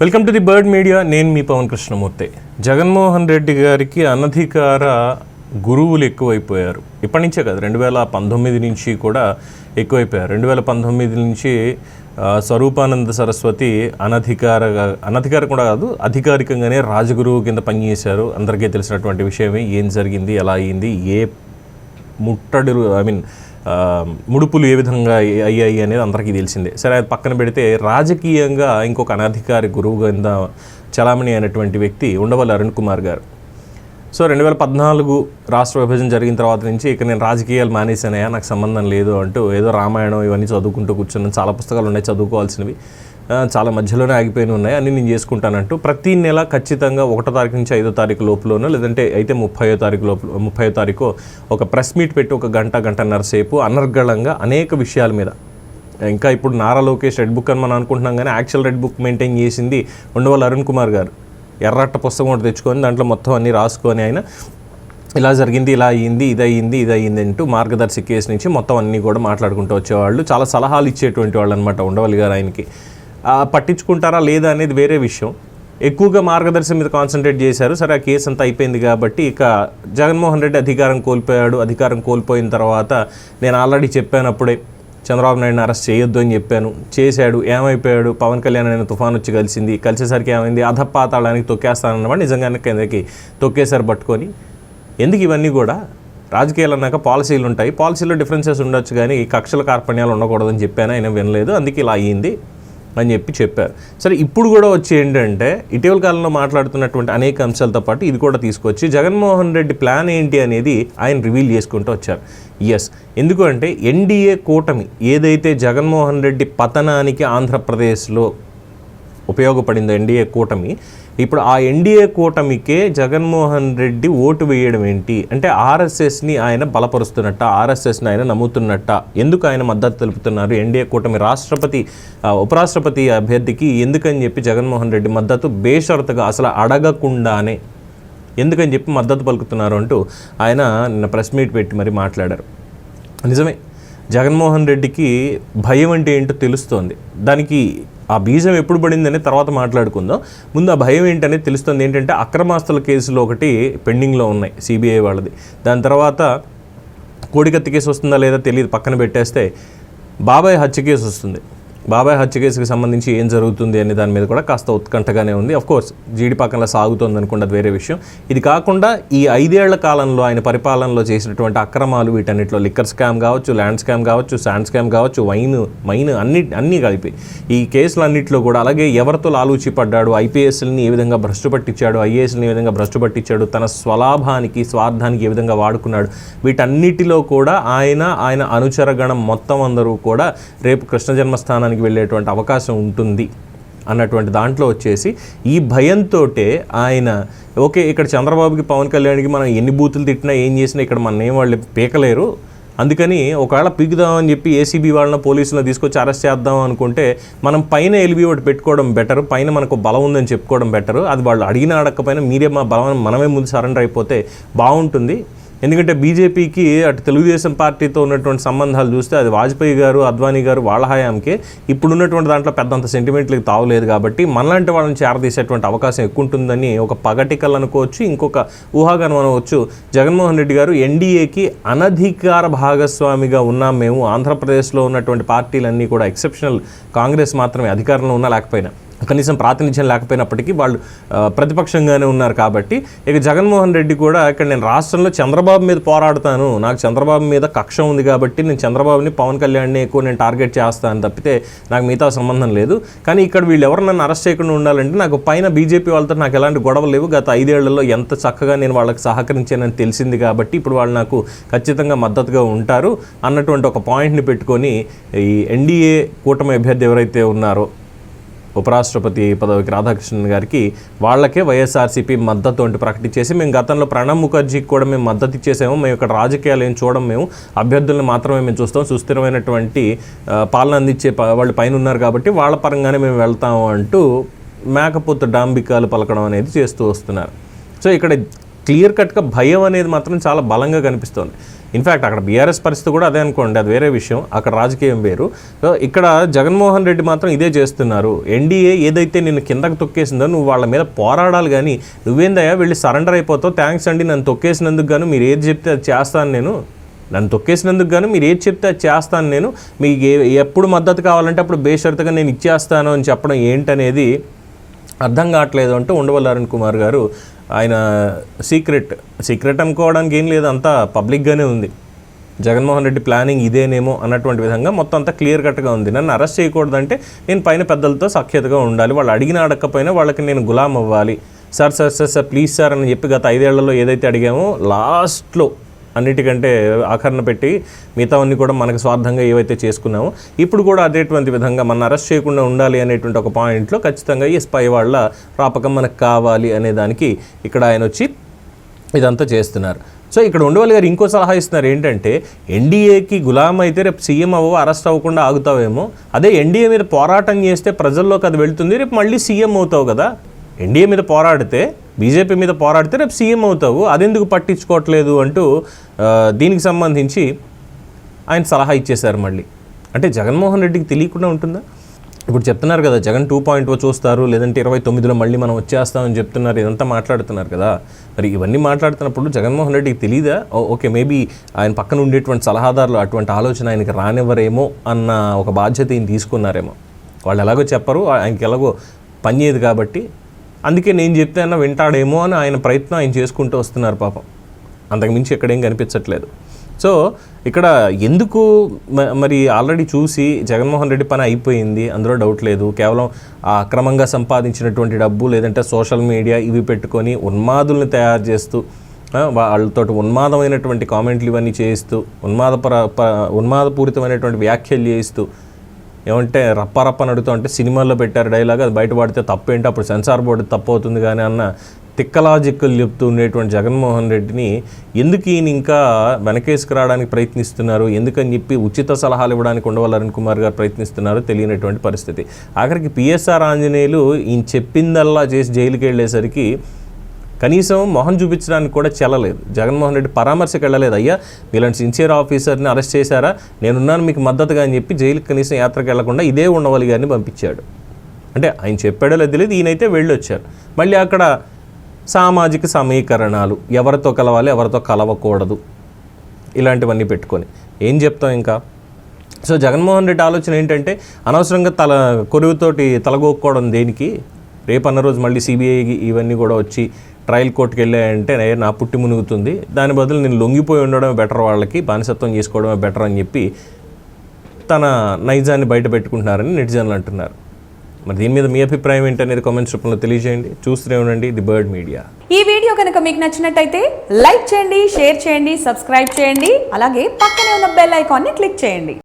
Welcome to the bird media నేను మీ పవన్ కృష్ణమూర్తి. జగన్మోహన్ రెడ్డి గారికి అనధికార గురువులు ఎక్కువైపోయారు. ఇప్పటి నుంచే కాదు రెండు వేల పంతొమ్మిది నుంచి కూడా ఎక్కువైపోయారు. రెండు వేల పంతొమ్మిది నుంచి స్వరూపానంద సరస్వతి అనధికారగా అనధికార కూడా కాదు అధికారికంగానే రాజగురువు కింద పనిచేశారు. అందరికీ తెలిసినటువంటి విషయమే ఏం జరిగింది ఎలా అయింది ఏ ముట్టడి ఐ మీన్ ముడుపులు ఏ విధంగా అయ్యాయి అనేది అందరికీ తెలిసిందే. సరే అది పక్కన పెడితే రాజకీయంగా ఇంకొక అనధికారి గురువు కింద చలామణి అయినటువంటి వ్యక్తి ఉండవల్లి అరుణ్ కుమార్ గారు. సో రెండు వేల పద్నాలుగు రాష్ట్ర విభజన జరిగిన తర్వాత నుంచి ఇక నేను రాజకీయాలు మానేశానయా నాకు సంబంధం లేదు అంటూ ఏదో రామాయణం ఇవన్నీ చదువుకుంటూ కూర్చున్నాను. చాలా పుస్తకాలు ఉన్నాయి చదువుకోవాల్సినవి. చాలా మధ్యలోనే ఆగిపోయిన ఉన్నాయి. అన్ని నేను చేసుకుంటానంటూ ప్రతి నెల ఖచ్చితంగా ఒకటో తారీఖు నుంచి ఐదో తారీఖు లోపలనో లేదంటే అయితే ముప్పయో తారీఖు లోపల ముప్పయో తారీఖు ఒక ప్రెస్ మీట్ పెట్టి ఒక గంట గంటన్నర సేపు అనర్గళంగా అనేక విషయాల మీద. ఇంకా ఇప్పుడు నారా లోకేష్ రెడ్ బుక్ అని మనం అనుకుంటున్నాం కానీ యాక్చువల్ రెడ్ బుక్ మెయింటైన్ చేసింది ఉండవల్ అరుణ్ కుమార్ గారు. ఎర్రట్ట పుస్తకం ఒకటి తెచ్చుకొని దాంట్లో మొత్తం అన్ని రాసుకొని ఆయన ఇలా జరిగింది ఇలా అయ్యింది ఇది అయ్యింది ఇది అయ్యింది అంటూ మార్గదర్శి కేసు నుంచి మొత్తం అన్నీ కూడా మాట్లాడుకుంటూ వచ్చేవాళ్ళు. చాలా సలహాలు ఇచ్చేటువంటి వాళ్ళు అనమాట ఉండవల్లి గారు ఆయనకి. పట్టించుకుంటారా లేదా అనేది వేరే విషయం. ఎక్కువగా మార్గదర్శనం మీద కాన్సన్ట్రేట్ చేశారు. సరే ఆ కేసు అంతా అయిపోయింది కాబట్టి ఇక జగన్మోహన్ రెడ్డి అధికారం కోల్పోయాడు. అధికారం కోల్పోయిన తర్వాత నేను ఆల్రెడీ చెప్పాను అప్పుడే చంద్రబాబు నాయుడుని అరెస్ట్ చేయొద్దు అని చెప్పాను. చేశాడు ఏమైపోయాడు? పవన్ కళ్యాణ్ నేను తుఫాన్ వచ్చి కలిసింది. కలిసేసరికి ఏమైంది? అధపాతాళానికి తొక్కేస్తానన్నమాట నిజంగానే కిందకి తొక్కేశారు పట్టుకొని. ఎందుకు ఇవన్నీ కూడా? రాజకీయాలు అన్నాక పాలసీలు ఉంటాయి. పాలసీలో డిఫరెన్సెస్ ఉండొచ్చు కానీ ఈ కక్షల కార్పణ్యాలు ఉండకూడదని చెప్పాను. ఆయన వినలేదు. అందుకే ఇలా అయ్యింది. అని చెప్పి చెప్పారు. సరే ఇప్పుడు కూడా వచ్చి ఏంటంటే ఇటీవల కాలంలో మాట్లాడుతున్నటువంటి అనేక అంశాలతో పాటు ఇది కూడా తీసుకొచ్చి జగన్మోహన్ రెడ్డి ప్లాన్ ఏంటి అనేది ఆయన రివీల్ చేసుకుంటూ వచ్చారు. ఎస్ ఎందుకంటే ఎన్డీఏ కూటమి ఏదైతే జగన్మోహన్ రెడ్డి పతనానికి ఆంధ్రప్రదేశ్లో ఉపయోగపడింది ఎన్డీఏ కూటమి ఇప్పుడు ఆ ఎన్డీఏ కూటమికే జగన్మోహన్ రెడ్డి ఓటు వేయడం ఏంటి? అంటే ఆర్ఎస్ఎస్ని ఆయన బలపరుస్తున్నట్ట ఆర్ఎస్ఎస్ని ఆయన నమ్ముతున్నట్ట. ఎందుకు ఆయన మద్దతు తెలుపుతున్నారు? ఎన్డీఏ కూటమి రాష్ట్రపతి ఉపరాష్ట్రపతి అభ్యర్థికి ఎందుకని చెప్పి జగన్మోహన్ రెడ్డి మద్దతు బేషరతుగా అసలు అడగకుండానే ఎందుకని చెప్పి మద్దతు పలుకుతున్నారు అంటూ ఆయన నిన్న ప్రెస్ మీట్ పెట్టి మరి మాట్లాడారు. నిజమే జగన్మోహన్ రెడ్డికి భయం అంటే ఏంటో తెలుస్తోంది. దానికి ఆ బీజం ఎప్పుడు పడిందనే తర్వాత మాట్లాడుకుందాం. ముందు ఆ భయం ఏంటనేది తెలుస్తుంది. ఏంటంటే అక్రమాస్తుల కేసులు ఒకటి పెండింగ్లో ఉన్నాయి సిబిఐ వాళ్ళది. దాని తర్వాత కోడికత్తి కేసు వస్తుందా లేదా తెలియదు పక్కన పెట్టేస్తే బాబాయ్ హత్య కేసు వస్తుంది. బాబాయ్ హత్య కేసుకి సంబంధించి ఏం జరుగుతుంది అనే దాని మీద కూడా కాస్త ఉత్కంఠగానే ఉంది. అఫ్ కోర్స్ జీడిపాకంలో సాగుతోంది అనుకుంటే వేరే విషయం. ఇది కాకుండా ఈ ఐదేళ్ళ కాలంలో ఆయన పరిపాలనలో చేసినటువంటి అక్రమాలు వీటన్నిటిలో లిక్కర్ స్కామ్ కావచ్చు ల్యాండ్ స్కామ్ కావచ్చు శాండ్ స్కామ్ కావచ్చు వైన్ మైన్ అన్ని అన్నీ కలిపి. ఈ కేసులన్నింటిలో కూడా అలాగే ఎవరితో లాలూచి పడ్డాడు ఐపీఎస్ని ఏ విధంగా భ్రష్టు పట్టించాడు ఐఏఎస్ని ఏ విధంగా భ్రష్టు పట్టించాడు తన స్వలాభానికి స్వార్థానికి ఏ విధంగా వాడుకున్నాడు వీటన్నిటిలో కూడా ఆయన ఆయన అనుచరగణం మొత్తం అందరూ కూడా రేపు కృష్ణ జన్మస్థానానికి వెళ్ళేటువంటి అవకాశం ఉంటుంది అన్నటువంటి దాంట్లో వచ్చేసి ఈ భయంతో ఆయన ఓకే ఇక్కడ చంద్రబాబుకి పవన్ కళ్యాణ్కి మనం ఎన్ని బూతులు తిట్టినా ఏం చేసినా ఇక్కడ మన ఏం వాళ్ళు పీకలేరు. అందుకని ఒకవేళ పీకుదామని చెప్పి ఏసీబీ వాళ్ళని పోలీసులను తీసుకొచ్చి అరెస్ట్ చేద్దాం అనుకుంటే మనం పైన ఎలిబి ఒకటి పెట్టుకోవడం బెటర్ పైన మనకు బలం ఉందని చెప్పుకోవడం బెటర్. అది వాళ్ళు అడిగిన అడగకపోయినా మీరే మా బలం మనమే ముందు సరెండర్ అయిపోతే బాగుంటుంది. ఎందుకంటే బీజేపీకి అటు తెలుగుదేశం పార్టీతో ఉన్నటువంటి సంబంధాలు చూస్తే అది వాజ్పేయి గారు అద్వానీ గారు వాళ్ళ హయాంకే. ఇప్పుడున్నటువంటి దాంట్లో పెద్దంత సెంటిమెంట్లకి తావలేదు కాబట్టి మనలాంటి వాళ్ళని చేరదీసేటువంటి అవకాశం ఎక్కువ ఉంటుందని ఒక పగటికల్ అనుకోవచ్చు ఇంకొక ఊహాగానం అనవచ్చు. జగన్మోహన్ రెడ్డి గారు ఎన్డీఏకి అనధికార భాగస్వామిగా ఉన్నాం మేము. ఆంధ్రప్రదేశ్లో ఉన్నటువంటి పార్టీలన్నీ కూడా ఎక్సెప్షనల్ కాంగ్రెస్ మాత్రమే అధికారంలో ఉన్నా లేకపోయినా. కనీసం ప్రాతినిధ్యం లేకపోయినప్పటికీ వాళ్ళు ప్రతిపక్షంగానే ఉన్నారు కాబట్టి ఇక జగన్మోహన్ రెడ్డి కూడా ఇక్కడ నేను రాష్ట్రంలో చంద్రబాబు మీద పోరాడతాను నాకు చంద్రబాబు మీద కక్ష ఉంది కాబట్టి నేను చంద్రబాబుని పవన్ కళ్యాణ్ని ఎక్కువ నేను టార్గెట్ చేస్తాను తప్పితే నాకు మిగతా సంబంధం లేదు. కానీ ఇక్కడ వీళ్ళు ఎవరు నన్ను అరెస్ట్ చేయకుండా ఉండాలంటే నాకు పైన బీజేపీ వాళ్ళతో నాకు ఎలాంటి గొడవలు లేవు. గత ఐదేళ్ళలో ఎంత చక్కగా నేను వాళ్ళకి సహకరించానని తెలిసింది కాబట్టి ఇప్పుడు వాళ్ళు నాకు ఖచ్చితంగా మద్దతుగా ఉంటారు అన్నటువంటి ఒక పాయింట్ని పెట్టుకొని ఈ ఎన్డీఏ కూటమి అభ్యర్థి ఎవరైతే ఉన్నారో ఉపరాష్ట్రపతి పదవికి రాధాకృష్ణన్ గారికి వాళ్ళకే వైఎస్ఆర్సీపీ మద్దతు అంటూ ప్రకటించేసి మేము గతంలో ప్రణబ్ ముఖర్జీకి కూడా మేము మద్దతు ఇచ్చేసాము. మేము ఇక్కడ రాజకీయాలు ఏం చూడం మేము అభ్యర్థులను మాత్రమే మేము చూస్తాం. సుస్థిరమైనటువంటి పాలన అందించే ప- వాళ్ళు పైన ఉన్నారు కాబట్టి వాళ్ళ పరంగానే మేము వెళ్తాము అంటూ మేకపోతు డాంబికాలు పలకడం అనేది చేస్తూ వస్తున్నారు. సో ఇక్కడ క్లియర్ కట్గా భయం అనేది మాత్రం చాలా బలంగా కనిపిస్తోంది. ఇన్ఫ్యాక్ట్ అక్కడ బీఆర్ఎస్ పరిస్థితి కూడా అదే అనుకోండి అది వేరే విషయం. అక్కడ రాజకీయం వేరు. సో ఇక్కడ జగన్మోహన్ రెడ్డి మాత్రం ఇదే చేస్తున్నారు. ఎన్డీఏ ఏదైతే నిన్ను కిందకు తొక్కేసిందో నువ్వు వాళ్ళ మీద పోరాడాలి కానీ నువ్వేందయ్యా వెళ్ళి సరెండర్ అయిపోతావు థ్యాంక్స్ అండి నన్ను తొక్కేసినందుకు గాను మీరు ఏది చెప్తే అది చేస్తాను నేను. నన్ను తొక్కేసినందుకు గాను మీరు ఏది చెప్తే అది చేస్తాను నేను. మీకు ఎప్పుడు మద్దతు కావాలంటే అప్పుడు బేషరతుగా నేను ఇచ్చేస్తాను అని చెప్పడం ఏంటనేది అర్థం కావట్లేదు అంటూ ఉండవల్లి కుమార్ గారు ఆయన సీక్రెట్ సీక్రెట్ అనుకోవడానికి ఏం లేదు అంతా పబ్లిక్గానే ఉంది. జగన్మోహన్ రెడ్డి ప్లానింగ్ ఇదేనేమో అన్నటువంటి విధంగా మొత్తం అంతా క్లియర్ కట్గా ఉంది. నన్ను అరెస్ట్ చేయకూడదంటే నేను పైన పెద్దలతో సఖ్యతగా ఉండాలి. వాళ్ళు అడిగిన అడగకపోయినా వాళ్ళకి నేను గులాం అవ్వాలి. Sir sir sir sir please sir అని చెప్పి గత ఐదేళ్ళలో ఏదైతే అడిగామో లాస్ట్లో అన్నిటికంటే ఆఖరణ పెట్టి మిగతావన్నీ కూడా మనకు స్వార్థంగా ఏవైతే చేసుకున్నామో ఇప్పుడు కూడా అదేటువంటి విధంగా మన అరెస్ట్ చేయకుండా ఉండాలి అనేటువంటి ఒక పాయింట్లో ఖచ్చితంగా ఈ స్పై వాళ్ళ రాపకం మనకు కావాలి అనే దానికి ఇక్కడ ఆయన వచ్చి ఇదంతా చేస్తున్నారు. సో ఇక్కడ ఉండవల్లి గారు ఇంకో సలహా ఇస్తున్నారు. ఏంటంటే ఎన్డీఏకి గులాం అయితే రేపు సీఎం అవ్వవు అరెస్ట్ అవ్వకుండా ఆగుతావేమో అదే ఎన్డీఏ మీద పోరాటం చేస్తే ప్రజల్లోకి అది వెళ్తుంది రేపు మళ్ళీ సీఎం అవుతావు కదా. ఎన్డీఏ మీద పోరాడితే బీజేపీ మీద పోరాడితే రేపు సీఎం అవుతావు అదెందుకు పట్టించుకోవట్లేదు అంటూ దీనికి సంబంధించి ఆయన సలహా ఇచ్చేశారు మళ్ళీ. అంటే జగన్మోహన్ రెడ్డికి తెలియకుండా ఉంటుందా? ఇప్పుడు చెప్తున్నారు కదా జగన్ టూ పాయింట్ ఓ చూస్తారు లేదంటే ఇరవై తొమ్మిదిలో మళ్ళీ మనం వచ్చేస్తామని చెప్తున్నారు ఇదంతా మాట్లాడుతున్నారు కదా. మరి ఇవన్నీ మాట్లాడుతున్నప్పుడు జగన్మోహన్ రెడ్డికి తెలియదా ఓ- ఓకే మేబీ ఆయన పక్కన ఉండేటువంటి సలహాదారులు అటువంటి ఆలోచన ఆయనకి రానివ్వరేమో అన్న ఒక బాధ్యత ఈయన తీసుకున్నారేమో. వాళ్ళు ఎలాగో చెప్పరు ఆయనకి ఎలాగో పని చేయదు కాబట్టి అందుకే నేను చెప్తే అన్న వింటాడేమో అని ఆయన ప్రయత్నం ఆయన చేసుకుంటూ వస్తున్నారు పాపం. అంతకుమించి ఎక్కడేం కనిపించట్లేదు. సో ఇక్కడ ఎందుకు మ- మరి ఆల్రెడీ చూసి జగన్మోహన్ రెడ్డి పని అయిపోయింది అందులో డౌట్ లేదు. కేవలం అక్రమంగా సంపాదించినటువంటి డబ్బు లేదంటే సోషల్ మీడియా ఇవి పెట్టుకొని ఉన్మాదుల్ని తయారు చేస్తూ వాళ్ళతో ఉన్మాదమైనటువంటి కామెంట్లు ఇవన్నీ చేయిస్తూ ఉన్మాదపర ప- ఉన్మాదపూరితమైనటువంటి వ్యాఖ్యలు చేయిస్తూ ఏమంటే రప్ప రప్ప నడుతూ అంటే సినిమాల్లో పెట్టారు డైలాగ్ అది బయట పడితే తప్పేంటి అప్పుడు సెన్సార్ బోర్డు తప్పు అవుతుంది కానీ అన్న తిక్కలాజిక్కలు చెప్తూ ఉండేటువంటి జగన్మోహన్ రెడ్డిని ఎందుకు ఈయన ఇంకా వెనకేసుకు రావడానికి ప్రయత్నిస్తున్నారు? ఎందుకని చెప్పి ఉచిత సలహాలు ఇవ్వడానికి ఉండవల్లి అరుణ్ కుమార్ గారు ప్రయత్నిస్తున్నారు తెలియనటువంటి పరిస్థితి. ఆఖరికి పిఎస్ఆర్ ఆంజనేయులు ఈయన చెప్పిందల్లా చేసి జైలుకి వెళ్ళేసరికి కనీసం మొహం చూపించడానికి కూడా చెల్లలేదు. జగన్మోహన్ రెడ్డి పరామర్శకు వెళ్ళలేదు. అయ్యా మీలాంటి సిన్సియర్ ఆఫీసర్ని అరెస్ట్ చేశారా? నేనున్నాను మీకు మద్దతుగా అని చెప్పి జైలుకి కనీసం యాత్రకు వెళ్ళకుండా ఇదే ఉండవాలి గారిని పంపించాడు. అంటే ఆయన చెప్పాడో లేదు తెలియదు ఈయనైతే వెళ్ళొచ్చారు. మళ్ళీ అక్కడ సామాజిక సమీకరణాలు ఎవరితో కలవాలి ఎవరితో కలవకూడదు ఇలాంటివన్నీ పెట్టుకొని. ఏం చెప్తాం ఇంకా? సో జగన్మోహన్ రెడ్డి ఆలోచన ఏంటంటే అనవసరంగా తల కొరువుతోటి తలగొక్కోవడం దేనికి? రేపు అన్న రోజు మళ్ళీ సిబిఐ ఇవన్నీ కూడా వచ్చి ట్రయల్ కోర్టుకి వెళ్ళాయంటే నా పుట్టి మునుగుతుంది. దాని బదులు నేను లొంగిపోయి ఉండడమే బెటర్ వాళ్ళకి బానిసత్వం చేసుకోవడమే బెటర్ అని చెప్పి తన నైజాన్ని బయట పెట్టుకుంటున్నారని నెటిజన్లు అంటున్నారు. మరి దీని మీద మీ అభిప్రాయం ఏంటనేది కామెంట్స్ రూపంలో తెలియజేయండి. చూస్తూనే ఉండండి ది బర్డ్ మీడియా. ఈ వీడియో కనుక మీకు నచ్చినట్టయితే లైక్ చేయండి షేర్ చేయండి సబ్స్క్రైబ్ చేయండి. అలాగే పక్కనే ఉన్న బెల్ ఐకాన్ని క్లిక్ చేయండి.